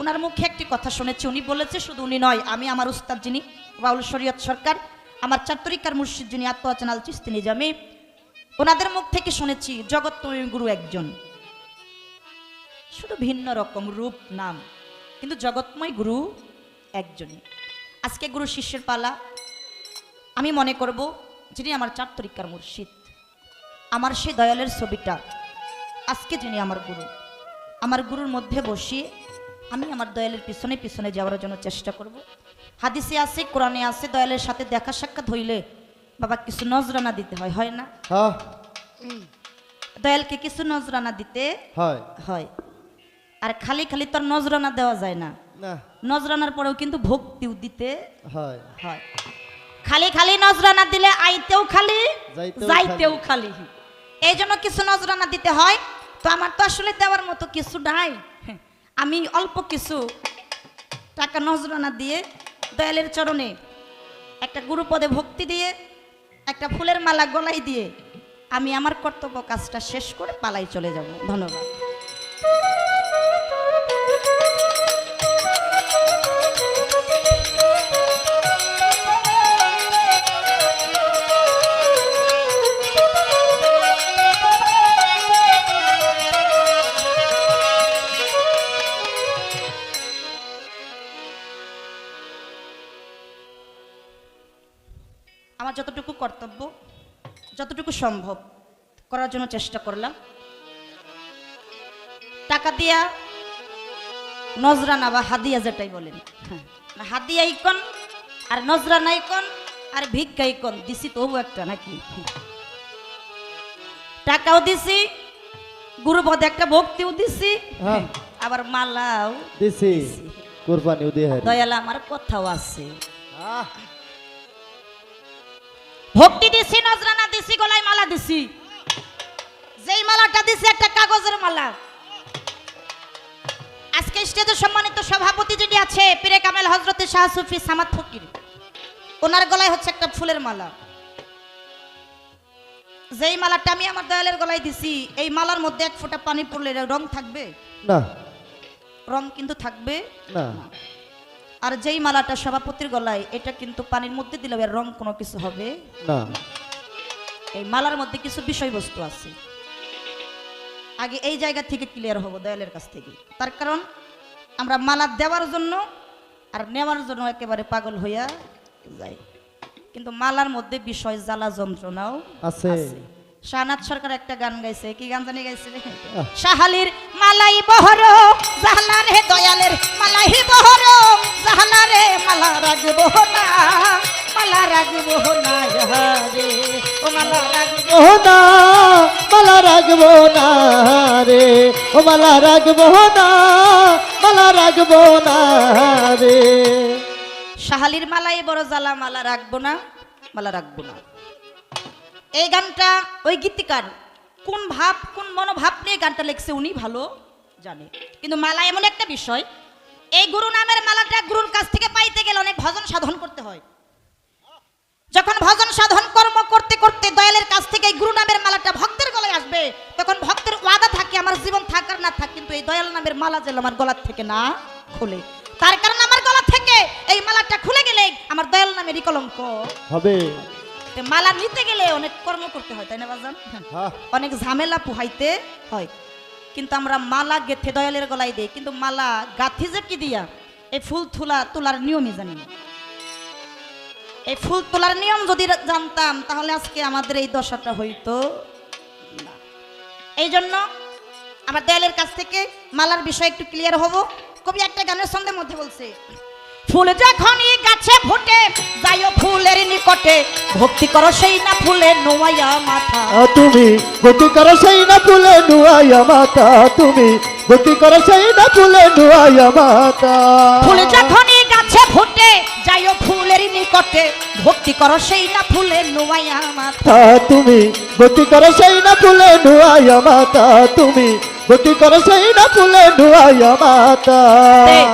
ওনার মুখে একটি কথা শুনেছি, উনি বলেছে শুধু উনি নয়, আমি আমার উস্তাদ যিনি বাউল শরীয়ত সরকার, আমার চারতরিকার মুর্শিদ যিনি আত্মআচান আল চিস্তি নিজামি ওনাদের মুখ থেকে শুনেছি, জগৎ গুরু একজন। শুধু ভিন্ন রকম রূপ, নাম, কিন্তু জগৎময় গুরু একজনই আজকে গুরু শিষ্যের পালা, আমি মনে করব যিনি আমার চারতরিকার মুর্শিদ। আমার সেই দয়ালের ছবিটা, আজকে যিনি আমার গুরু। আমার গুরুর মধ্যে বসিয়ে আমি আমার দয়ালের পিছনে পিছনে যাওয়ার জন্য চেষ্টা করব। হাদিসে আছে কোরআনে আছে দয়ালের সাথে দেখা সাক্ষাৎ হইলে বাবা কিছু নজরানা দিতে হয় হয় না? হ্যাঁ। দয়ালকে কিছু নজরানা দিতে হয়। হয়। আর খালি খালি তোর নজরানা দেওয়া যায় না। নজরানার পরেও কিন্তু ভক্তিও দিতে হয়। হয়। খালি খালি নজরানা দিলে আইতেও খালি। যাইতেও খালি। এই জন্য কিছু নজরানা দিতে হয়। তো আমার তো আসলে দেওয়ার মতো কিছু নাই। আমি অল্প কিছু টাকা নজরানা দিয়ে দয়ালের চরণে একটা গুরুপদে ভক্তি দিয়ে, একটা ফুলের মালা গলায় দিয়ে আমি আমার কর্তব্য কাজটা শেষ করে পালাই চলে যাব। ধন্যবাদ। আমার যতটুকু কর্তব্য যতটুকু সম্ভব করার জন্য চেষ্টা করলাম। টাকা দিয়া নজরানা বা হাদিয়া যেটাই বলেন। হ্যাঁ, হাদিয়া ইকন আর নজরানা ইকন আর ভিক্ষা ইকন। দিছি তবু একটা নাকি? টাকাও দিছি গুরুপদে একটা ভক্তিও দিছি হ্যাঁ। আবার মালাও দিছি কোরবানি উদয় হারি। দয়ালা আমার কথাও আছে। আহ, ভক্তি দিছি নজরানা দিছি গলায় মালা দিছি। যেই মালাটা দিছি একটা কাগজের মালা। আজকে স্টেজে সম্মানিত সভাপতি যিনি আছে পীরে কামেল হজরতে শাহ সুফি সামাদ ফকির। ওনার গলায় হচ্ছে একটা ফুলের মালা। যেই মালাটা আমি আমার দয়ালের গলায় দিছি এই মালার মধ্যে এক ফোঁটা পানি পড়লে রং থাকবে? না। রং কিন্তু থাকবে? না। আর যেই মালাটা সভাপতির গলায় এটা কিন্তু পানির মধ্যে দিলে এর রং কোনো কিছু হবে? না। এই মালার মধ্যে কিছু বিষয়বস্তু আছে। আগে এই জায়গা থেকে ক্লিয়ার হব দয়ালের কাছ থেকে। তার কারণ আমরা মালা দেওয়ার জন্য আর নেওয়ার জন্য একেবারে পাগল হইয়া যাই। কিন্তু মালার মধ্যে বিষয় জ্বালা যন্ত্রণাও আছে। শাহনাথ সরকার একটা গান গাইছে। কি গান জানি গাইছে? শাহালির মালাই বহর জাহালা রে দয়ালের মালাই বহর জাহালা রে মালা রাগব না মালা রাগব না রে ও মালা রাগব না মালা রাখব না রে ও মালা রাখব না মালা রাখব না রে। শাহালির মালাই বড় জ্বালা মালা রাখব না মালা রাখব না। এই গানটা, ওই গীতিকার, কোন ভাব, কোন মনোভাব নিয়ে গানটা লিখছে উনি ভালো জানে। কিন্তু মালা এমন একটা বিষয়, এই গুরু নামের মালাটা গুরুর কাছ থেকে পাইতে গেলে অনেক ভজন সাধন করতে হয়। যখন ভজন সাধন কর্ম করতে করতে দয়ালের কাছ থেকে এই গুরু নামের মালাটা ভক্তের গলায় আসবে, তখন ভক্তের ওয়াদা থাকে, আমার জীবন থাকার না থাক, কিন্তু এই দয়াল নামের মালা যেন আমার গলার থেকে না খুলে। তার কারণ আমার গলা থেকে এই মালাটা খুলে গেলে আমার দয়াল নামেরই কলঙ্ক। হবে। মালা নিতে গেলে অনেক কর্ম করতে হয় তাই না বাজান? হ্যাঁ। অনেক ঝামেলা পুহাইতে হয়। কিন্তু আমরা মালা গেথে দয়ালের গলায় দেই কিন্তু মালা গাথি যে কি দিয়া এই ফুল তোলা তোলার নিয়মই জানি না। এই ফুল তোলার নিয়ম যদি জানতাম তাহলে আজকে আমাদের এই দশাটা হইতো না। এই জন্য আমার দয়ালের কাছ থেকে মালার বিষয় একটু ক্লিয়ার হব। কবি একটা গানের সন্ধ্যের মধ্যে বলছে ফুল যখনই গাছে ফোটে যাইও ফুলের নিকটে। ভক্তি করো সেই না ফুলের নোয়াইয়া মাথা। তুমি গতি করো সেই না ফুলে নুয়াইয়া মাতা তুমি গতি করো সেই না ফুলে নুয়াইয়া মাতা ফুল যখনই গাছে ফোটে যাইও ফুলের নিকটে। ভক্তি করো সেই না ফুলের নোয়াইয়া মাথা। তুমি গতি করো সেই না ফুলে নুয়াইয়া মাতা তুমি গতি করো সেই না ফুলে নুয়াইয়া এই,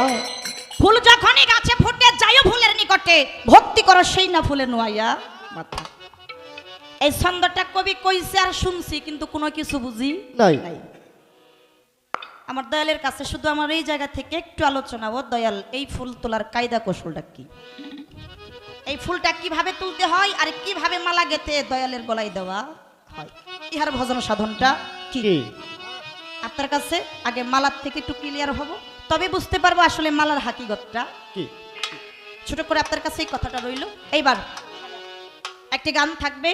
ফুল যখনই গাছে ফুটে যাইও ফুলের নিকটে। ভক্তি করো সেই না ফুলের নোয়াইয়া মাথা। এই ছন্দটা কবি কইছে আর শুনছি কিন্তু কোনো কিছু বুঝি নাই। আমার দয়ালের কাছে শুধু আমার এই জায়গা থেকে একটু আলোচনা ও দয়াল এই ফুল তোলার কায়দা কৌশলটা কি? এই ফুলটা কীভাবে তুলতে হয় আর কীভাবে মালা গেতে দয়ালের গলায় দেওয়া হয়? ইহার ভজন সাধনটা কি? কি? আপনার কাছে আগে মালার থেকে একটু ক্লিয়ার হব। তবে বুঝতে পারব আসলে মালার হাকিগতটা কি? ছোট করে আপনার কাছে এই কথাটা রইল। এইবার একটি গান থাকবে।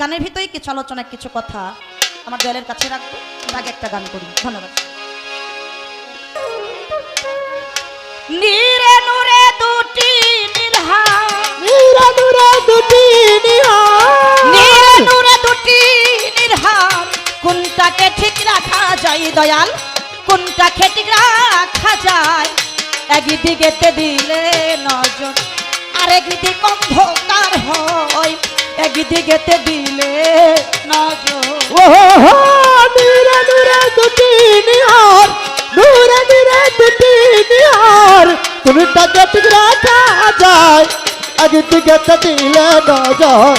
গানের ভিতরে কিছু আলোচনা কিছু কথা আমার দলের কাছে রাখব। আগে একটা গান করি। ধন্যবাদ। নীরে নূরে দুটি নীলহা। নীরা নুরা দুটি নিহার নীরে নূরে দুটি কোনটাকে ঠিক রাখা যায় দয়াল? কোনটাকে ঠিক রাখা যায় একদিকেতে দিলে নজর আরেকদিকে অন্ধকার হয়। একদিকেতে দিলে নজর ও নীরা দুটি নিহার নুরা নুরা দুটি নিহার। কোনটাকে ঠিক রাখা যায় আগে দিকে তো দিলে নজর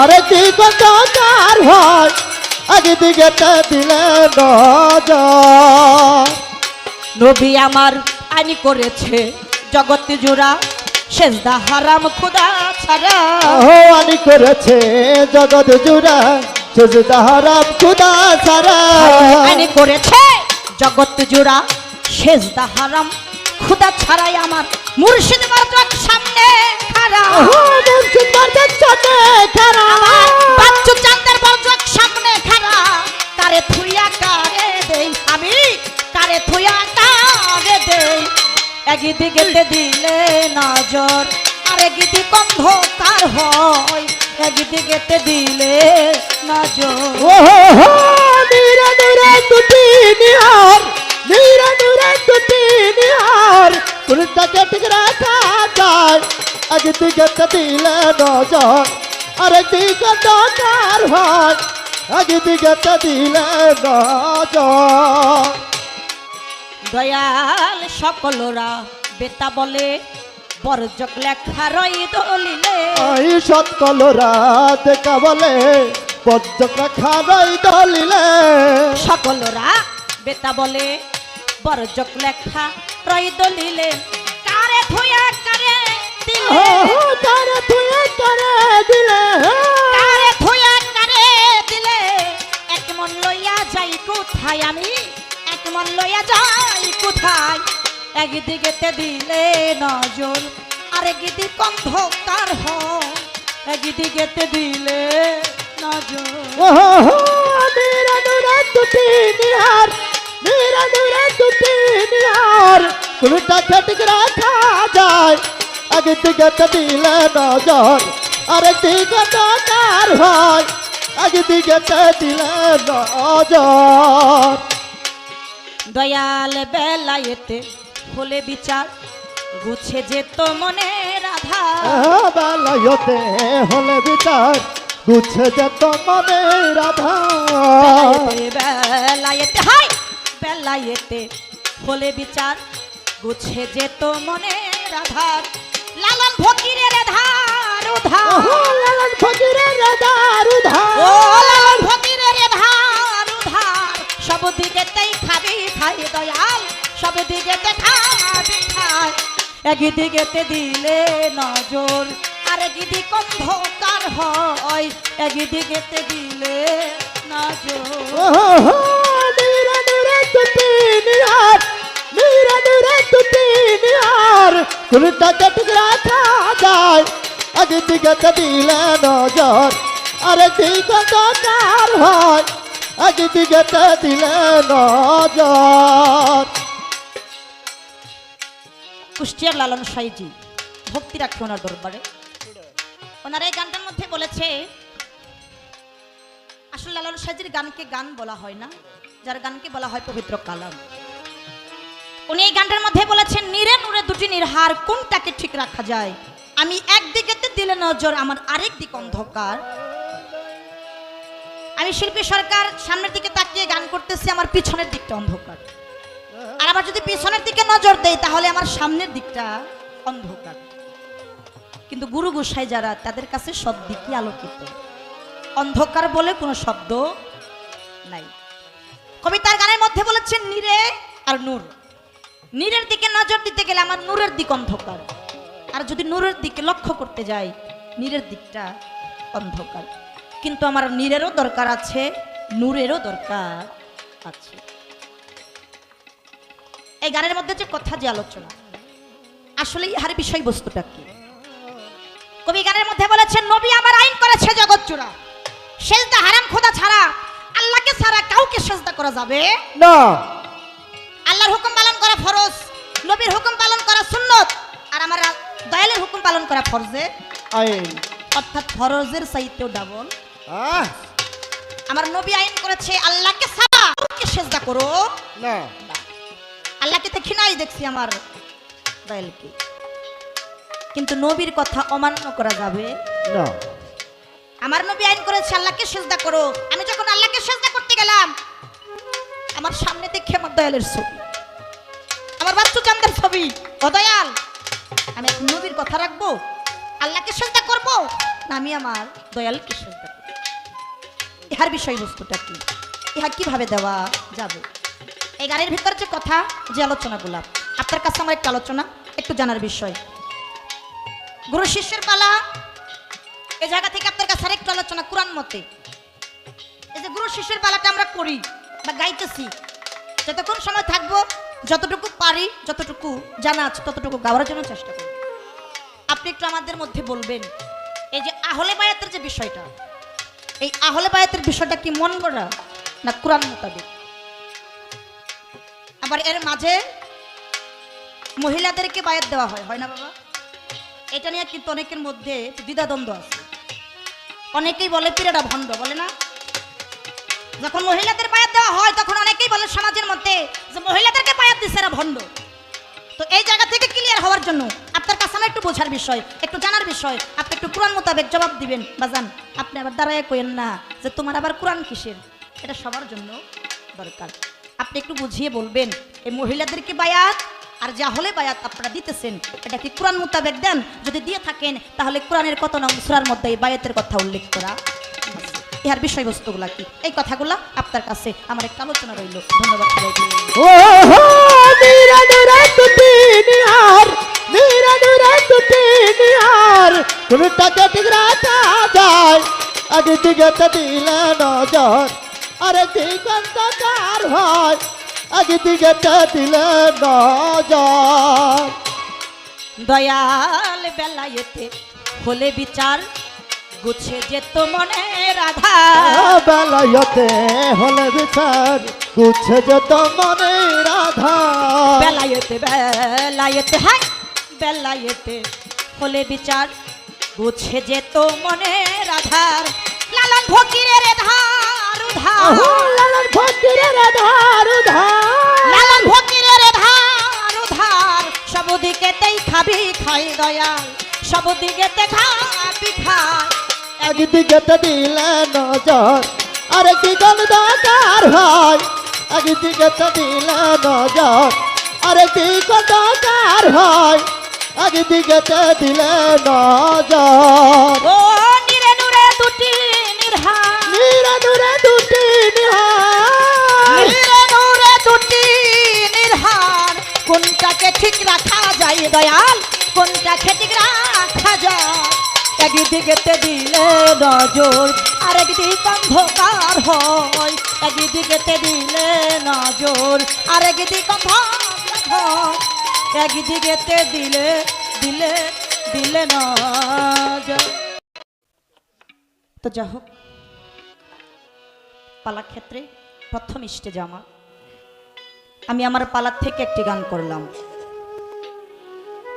আরে দিক দরকার হয়। আগে দিকে তো দিলে নজর নবী আমার আইনি করেছে জগৎ জোড়া সেজদা হারাম খুদা ছাড়া। ও আনি করেছে জগৎ জুড়া সুজদা হারাম খুদা সারা আইনি করেছে জগৎ জোড়া সেজদা হারাম খুদা ছাড়াই আমার মুর্শিদ মার্জক সামনে খাড়া। আমার বাচ্চু চান্দের বর্জক সামনে খাড়া। কারে থুইয়া কারে দেই আমি কারে থুইয়া কারে একদিকে দিলে নজর আরেকদিকে অন্ধকার হয়। একদিকে দিলে নজর। নীরা নীরা দুটি নিহার, নীরা নীরা দুটি নিহার কোনটাকে ঠিক রাখা যায়। আগে দিকে তো দিলে নজর আরেক দিকে দরকার হয়। আগে দিকে তো দিলে নজর। দয়াল সকলরা বেতা বলে বরজক লেখা রই দলিলে। ওই সৎকলরা দেখা বলে পদ্মক খারাই দলিলে। সকলরা বেতা বলে বরজক লেখা রই দলিলে। কারে ধুয়া কারে দিলে? তারে তুই করে দিলে? কারে ধুয়া কারে দিলে? এক মন লইয়া যাই কোথায় আমি? মন লইয়া যাই কোথায়? একদিকেতে দিলে নজর, আরেকদিক অন্ধকার হয়। একদিকেতে দিলে নজর। মেরা নুরা দুটি নিহার, মেরা নুরা দুটি নিহার। কোনটা ঠিক রাখা যায়? দিকে তো দিলে নজর আরেক দিকে দরকার হয়। দিকে তো দিলে নজর। দয়াল বেলায়েতে হলে বিচার গুছে যেত মনে রাধা। বেলায়তে হলে বিচার গুছে যেত মনে রাধা। বেলায়েতে হাই! বেলায়েতে হলে বিচার গুছে যেত মনে রাধার লালন ফকিরের ধার উধার লালন ফকিরের রাধার ও উধার খাবি খাই দয়াল, সব দিকেতে খাবি খাই একদিকেতে দিলে নজর, আর একদিক অন্ধকার হয়। একদিকেতে দিলে নজর। ঠিক দিকে তো দিলে নজর, আরে দিকে দরকার হয়। আগে দিকে তো দিলে নজর। কুষ্টিয়ার লালন সাইজি, ভক্তি রাখে ওনার দরবারে। ওনার এই গানটার মধ্যে বলেছে, আসলে লালন সাইজির গানকে গান বলা হয় না, যার গানকে বলা হয় পবিত্র কালাম। উনি এই গানটার মধ্যে বলেছেন, নিরে নুরে দুটি নির্হার, কোনটাকে ঠিক রাখা যায়? আমি একদিকে দিলে নজর, আমার আরেক দিক অন্ধকার। আমি শিল্পী সরকার সামনের দিকে তাকিয়ে গান করতেছি, আমার পিছনের দিকটা অন্ধকার। আর আমার যদি পিছনের দিকে নজর দেই, তাহলে আমার সামনের দিকটা অন্ধকার। কিন্তু গুরু গোসাই যারা, তাদের কাছে সব দিকই আলোকিত। অন্ধকার বলে কোনো শব্দ নাই। কবিতার গানের মধ্যে বলেছেন, নিরে আর নূর। নীরের দিকে নজর দিতে গেলে আমার নূরের দিক অন্ধকার। আর যদি নূরের দিকে লক্ষ্য করতে যাই, নীরের দিকটা অন্ধকার। কিন্তু আমার নীরেরও দরকার আছে নূরেরও দরকার আছে। এই গানের মধ্যে যে কথা যে আলোচনা আসলে ইহার বিষয়বস্তুটা কি? কবি গানের মধ্যে বলেছেন নবী আমার আইন করেছে জগৎ চূড়া সেজদা হারাম খোদা ছাড়া আল্লাহকে ছাড়া কাউকে সেজদা করা যাবে না। আল্লাহর হুকুম পালন করা ফরজ নবীর হুকুম পালন করা সুন্নত আর আমার দয়ালের হুকুম পালন করা ফরজে। আইন। অর্থাৎ ফরজের চাইতেও ডাবল। আমার নবী আইন করেছে আল্লাহকে ছাড়া কাউকে সেজদা করো। না। আল্লাহকে তো নাই দেখছি আমার দয়ালকে কিন্তু নবীর কথা অমান্য করা যাবে? না। আমার নবী আইন করেছে আল্লাহকে সেজদা করো। আমি যখন আল্লাহকে সেজদা করতে গেলাম আমার সামনে দেখে আমার দয়ালের ছবি। আমার বাচ্চু চান্দের ছবি। ও দয়াল আমি নবীর কথা রাখব? আল্লাহকে সেজদা করব? না আমি আমার দয়ালকে সেজদা ইহার বিষয়বস্তুটা কি? ইহা কীভাবে দেওয়া যাবে? এই গাড়ির ভিতর যে কথা, যে আলোচনাগুলা, আপনার কাছে আমার একটা আলোচনা, একটু জানার বিষয়। গুরু শিষ্যের পালা এই জায়গা থেকে আপনার কাছে আরেকটু আলোচনা, কোরআন মতে। এই যে গুরু শিষ্যের পালাটা আমরা করি বা গাইতেছি, যতক্ষণ সময় থাকব, যতটুকু পারি, যতটুকু জানা আছে, ততটুকু গাওয়ার জন্য চেষ্টা করি আপনি একটু আমাদের মধ্যে বলবেন, এই যে আহলে বায়াতের যে বিষয়টা এই আহলে বায়াতের বিষয়টা কি মন গড়া না কোরআন মোতাবেক? আবার এর মাঝে মহিলাদেরকে বায়াত দেওয়া হয় হয় না বাবা? এটা নিয়ে কিন্তু অনেকের মধ্যে দ্বিধাদ্বন্দ্ব আছে। অনেকেই বলে পীরেরা ভণ্ড, বলে না? যখন মহিলাদের পায়াত দেওয়া হয়, তখন অনেকেই বলে সমাজের মধ্যে যে মহিলাদেরকে পায়াত দিচ্ছে এরা ভণ্ড। তো এই জায়গা থেকে ক্লিয়ার হওয়ার জন্য আপনার কাছে আমার একটু বোঝার বিষয়, একটু জানার বিষয়। আপনি একটু কোরআন মোতাবেক জবাব দিবেন। বাজান, আপনি আবার দাঁড়ায় কইেন না যে তোমার আবার কোরআন কিসের? এটা সবার জন্য দরকার। আপনি একটু বুঝিয়ে বলবেন, এই মহিলাদেরকে বায়াত আর যা হলে বায়াত আপনারা দিতেছেন, এটা কি কোরআন মোতাবেক দেন? যদি দিয়ে থাকেন, তাহলে কোরআনের কত নং সুরার মধ্যে এই বায়াতের কথা উল্লেখ করা? ইহার বিষয়বস্তুগুলা কি? এই কথাগুলা আপনার কাছে আমার একটা আলোচনা রইল। ধন্যবাদ নিহার কোনটাকে ঠিক রাখা যায় আগে দিকে দিলে নজর আরে দিগন্তকার হয় আগে দিকে দিলে নজর। দয়াল বেলায়েতে হলে বিচার গুছে যেত মনে রাধা। বেলায়তে হলে বিচার গুছে যেত মনে রাধা। বেলায়েতে বেলায়েতে হাই বেলায়েতে হলে বিচার গুছে যেত মনে রাধার লালন ফকিরের ধার উধার। লালন ফকিরের ধার ধার লালন ফকিরের ধার উধার। সব দিকেতেই খাবি খাই দয়াল সব দিকেতে খাবি খাই একদিকে তো দিলে নজর আর একদিকে দরকার হয়। একদিকে তো দিলে নজর আর একদিকে দরকার হয়। একদিকে তো দিলে নজর। ও নিরে নুরে দুটি নির্হার নীরা নুরে দুটি নিহার নিরে নুরে দুটি নির্হার কোনটাকে ঠিক রাখা যায় দয়াল কোনটাকে ঠিক রাখা যায়? একদিকেতে দিলে নজর আর একদিক অন্ধকার হয়। একদিকেতে দিলে নজর আর একদিক অন্ধকার হয়। দিলে দিলে দিলে তো যা হোক পালার ক্ষেত্রে প্রথম স্টেজ আমার, আমি আমার পালার থেকে একটি গান করলাম।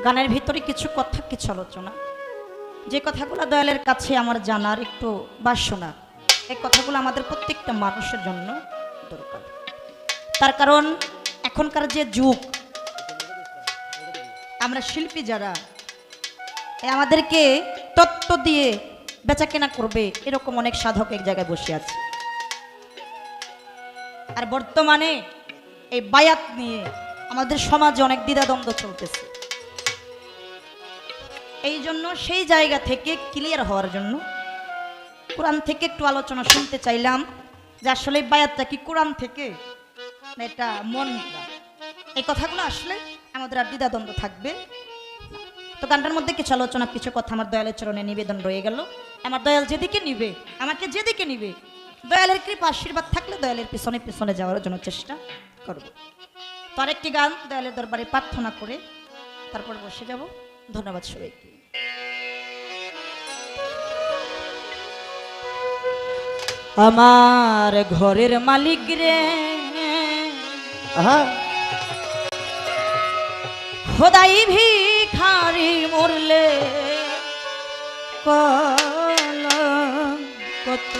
গানের ভিতরে কিছু কথা, কিছু আলোচনা। যে কথাগুলো দয়ালের কাছে আমার জানার একটু বাসনা এই কথাগুলো আমাদের প্রত্যেকটা মানুষের জন্য দরকার। তার কারণ, এখনকার যে যুগ, আমরা শিল্পী যারা আমাদেরকে তত্ত্ব দিয়ে বেচা কেনা করবে, এরকম অনেক সাধক এক জায়গায় বসে আছে। আর বর্তমানে এই বায়াত নিয়ে আমাদের সমাজে অনেক দ্বিধাদ্বন্দ্ব চলতেছে। এই জন্য সেই জায়গা থেকে ক্লিয়ার হওয়ার জন্য কোরআন থেকে একটু আলোচনা শুনতে চাইলাম যে আসলে বায়াতটা কি কোরআন থেকে এটা মন এই কথাগুলো আসলে আমাদের আর দ্বিধাদ্বন্দ্ব থাকবে তো গানটার মধ্যে কিছু আলোচনা, কিছু কথা আমার দয়ালের চরণে নিবেদন রয়ে গেল। আমার দয়াল যেদিকে নিবে, আমাকে যেদিকে নিবে, দয়ালের কৃপা, আশীর্বাদ থাকলে দয়ালের পিছনে পিছনে যাওয়ার জন্য চেষ্টা করব। তো আরেকটি গান দয়ালের দরবারে প্রার্থনা করে তারপর বসে যাব। ধন্যবাদ সবাইকে। আমার ঘরের মালিক রে। খোদাই ভিখারি মরলে কত।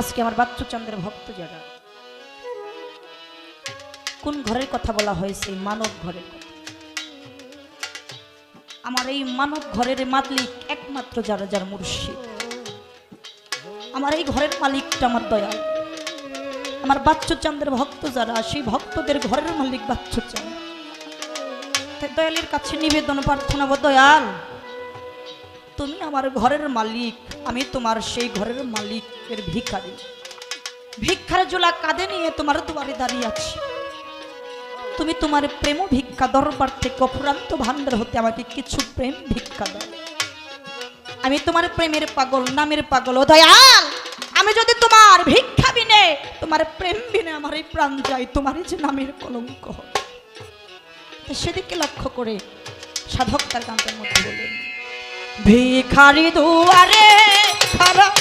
আজকে আমার বাচ্চু চন্দ্রের ভক্ত যারা কোন ঘরের কথা বলা হয়েছে? মানব ঘরের কথা। আমার এই মানব ঘরের মালিক একমাত্র যারা যার মুর্শিদ। আমার এই ঘরের মালিকটা আমার দয়াল। আমার বাচ্চু চান্দের ভক্ত যারা, সেই ভক্তদের ঘরের মালিক বাচ্চু চান দয়ালের কাছে নিবেদন, প্রার্থনা দয়াল, তুমি আমার ঘরের মালিক, আমি তোমার সেই ঘরের মালিকের ভিখারি। ভিক্ষার জোলা কাঁধে নিয়ে তোমার দুয়ারে দাঁড়িয়ে আছি। তুমি তোমার প্রেম ভিক্ষা দরবার থেকে অফুরান্ত ভান্ডার হতে আমাকে কিছু প্রেম ভিক্ষা দাও। আমি তোমার প্রেমের পাগল, নামের পাগল, ও দয়াল! আমি যদি তোমার ভিক্ষা বিনে, তোমার প্রেম বিনে আমার এই প্রাণ যায়, তোমার যে নামের কলঙ্ক। সেদিকে লক্ষ্য করে সাধক তার গানটার মধ্যে বলেন ভিখারি দুয়ারে খারাপ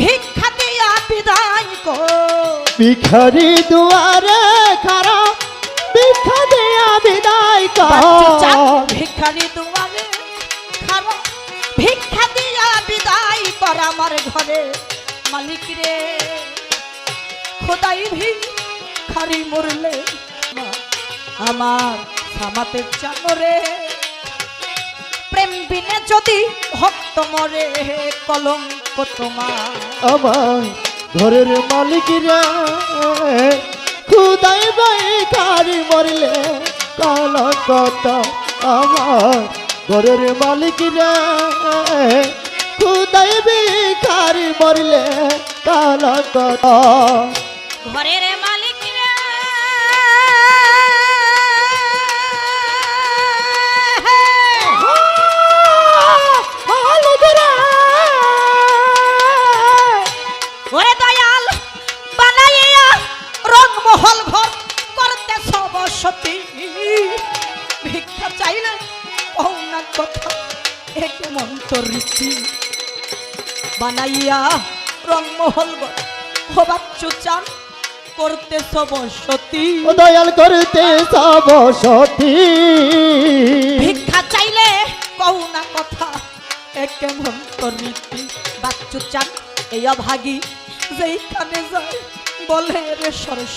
ভিক্ষা দিয়া বিদায় কর। ভিখারি দুয়ারে খারা ভিক্ষা দেয়া বিদায় কর ভিখারি দুয়ারে খারাপ ভিক্ষা দিয়া বিদায় কর আমার ঘরে। মালিক রে খোদাই ভিখারি মরলে আমার সামাতে চামরে। প্রেম বিনে যদি ভক্ত মরে কলঙ্ক তোমার। আমার ঘরের মালিক রে খুদাই বাই কারি মরলে কলকত আমার ঘরের মালিক রে। খুদাই বিকারি মরলে কলকত। ঘরের সতী। ভিক্ষা চাইলে না কথা একে মন্তর রীতি। বানাইয়া রংমহল ঘর চান করতে সব সতী দয়াল করতে সব সতী ভিক্ষা চাইলে কও না কথা একে মন্তর রীতি। বাচ্চু চান এই অভাগী যেইখানে যায় বলে রে সরস।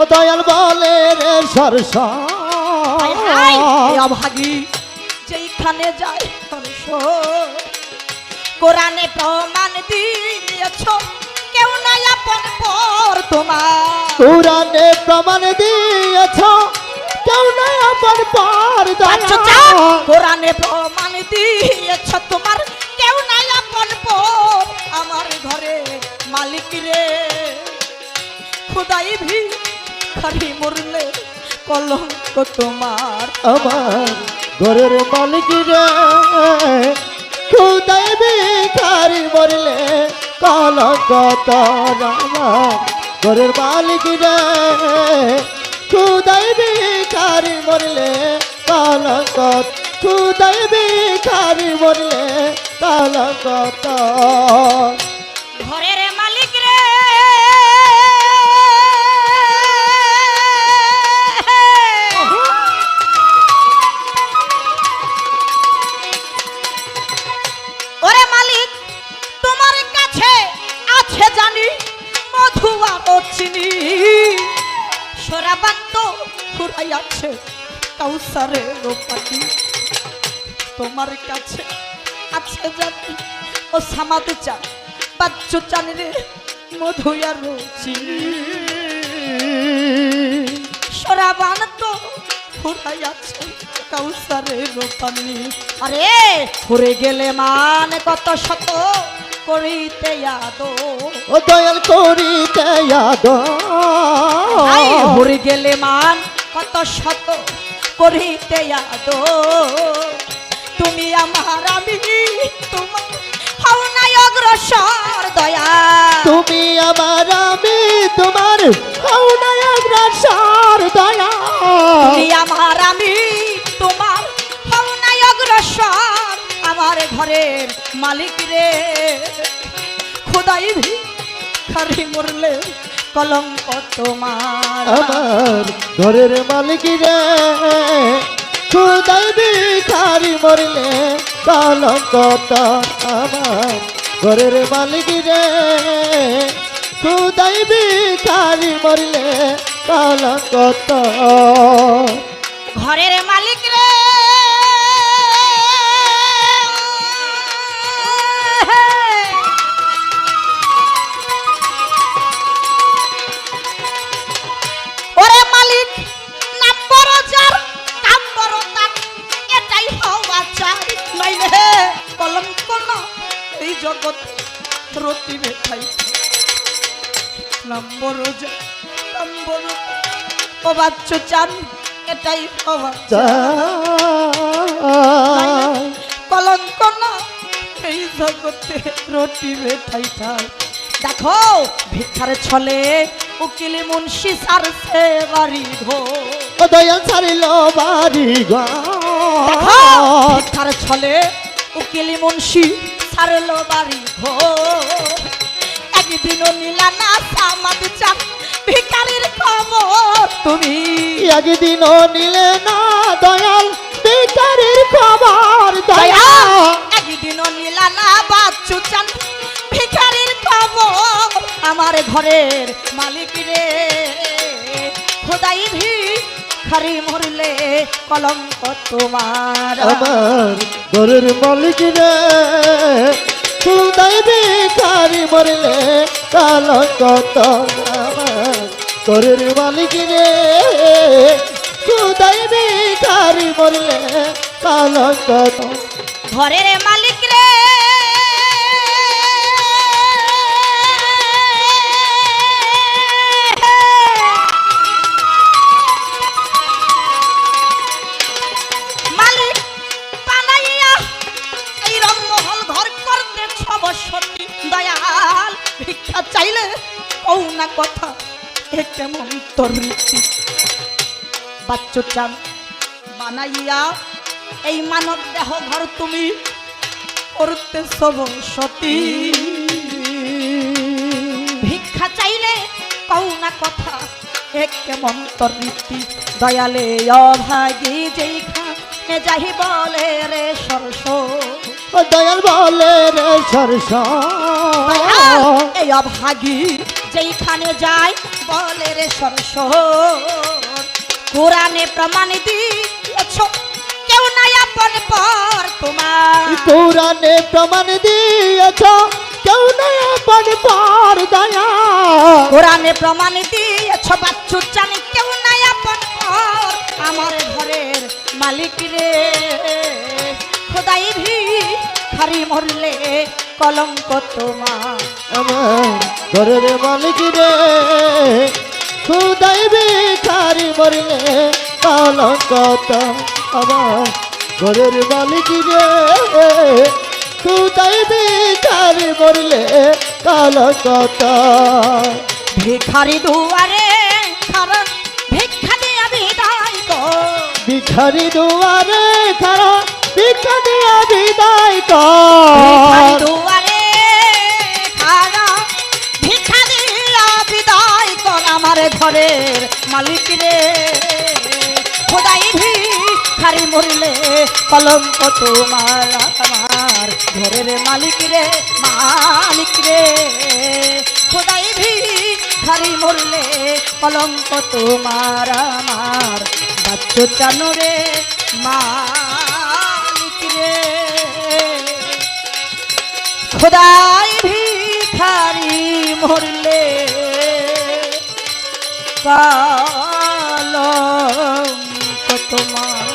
ও দয়াল বলে রে সরস। অভাগী যেইখানে যায় সরস। কোরআনে প্রমাণ দিয়েছ কেউ নাই আপন পর তোমার। পুরাণে প্রমাণ দিয়েছ কেউ নাই আমার পার চান কোরআনে প্রমাণ দিয়েছ কলঙ্ক তোমার আমার ঘরের মালিক মরলে কলকত আমার ঘরের মালিক খুদাই মরলে কলকত খুদাই ভিখারি মরলে কলকত ঘরের মধু আর চিনি সরাবান্ত ফুরাই আছে কাউসারে রোপাটি। তোমার কাছে আছে জানি ও সামাতে চা বাচ্চু চানি রে মধু আর চিনি সরাবান তো ফুরাই আছে কাউসারে রোপানি আরে ফুরে গেলে মান কত শত করিতে আদো। ও দয়াল করিতে আই গেলে মান কত শত করিতে আদো। তুমি আমার আমি তোমার হও নাই অগ্রসর। মালিক রে। খোদাই ভি খারি মরলে কলঙ্ক তোমার আমার ঘরের মালিক রে খুদাই ভিখারি মরলে কলঙ্ক আমার ঘরের মালিক রে খুদাই ভিখারি মরলে কলঙ্ক ঘরের মালিক রে রতি বেঠাই নাম বড় যার কাম বড় তার। ও বাচ্চু চান এটাই হওয়া কলঙ্ক না এই জগতে রটি বেঠাই ঠাই দেখো ভিক্ষার ছলে উকিলি মুন্সি সারছে বাড়ি ঘো দয়াল ছাড়িল বাড়ি ঘর ভিক্ষার ছলে উকিলি মুন্সি সারলো বাড়ি ঘো একদিনও নিলা না সামাদ চাপ ভিখারির খবর। তুমি একদিন নিলে না দয়াল বেকারের খবর দয়া একদিনও নিলা না বাচ্চু চান ভিখারির খবর আমার ঘরের মালিক রে। খোদাই ভি খারি মরলে কলঙ্ক তোমার। আমার ঘরের মালিক রে খুদাই বেকারি মরলে কালঙ্ক তোর আমার ঘরের মালিক রে। খুদাই বেকারি মরলে কালঙ্ক কত ঘরের মালিক বাচ্চু বানাইয়া এই মানব দেহ ঘর তুমি করতে সব সতী। ভিক্ষা চাইলে কৌ না কথা এ কেমন তোর দয়ালে অভাগী যেই খানে যাহি বলে রে সরস। ও দয়াল বলে রে সরস। এই অভাগী যেইখানে যায় বলে রে সরস। কোরআনে প্রমাণ দিয়েছ। কেউ নাই আপন পর তোমার। পুরাণে প্রমাণ দিয়েছ। কেউ নেই আপন পার দয়া। কোরআনে প্রমাণ দিয়েছ বাচ্চু জানি কেউ নাই আপন পর। আমার ঘরের মালিক রে খোদাই ভি খারি মরলে কলঙ্ক তোমার। আমার ঘরের মালিক রে খুদাই ভিখারি মরলে কলঙ্ক তো আমার ঘরের মালিক রে। খুদাই ভিখারি মরলে কলঙ্ক তো। ভিখারি দুয়ারে খারা ভিক্ষা দিয়া বিদায় কর। ভিখারি দুয়ারে খারা ভিক্ষা দিয়া বিদায় দুয়ারে আমার ঘরের মালিক রে। খোদাই ভিখারি মরিলে কলঙ্ক তোমার আমার ঘরের মালিক রে মালিক রে। খোদাই ভিখারি মরলে কলঙ্ক তোমার আমার বাচ্চু চানো রে, মালিক রে। খোদাই ভিখারি মরলে কলঙ্ক তোমার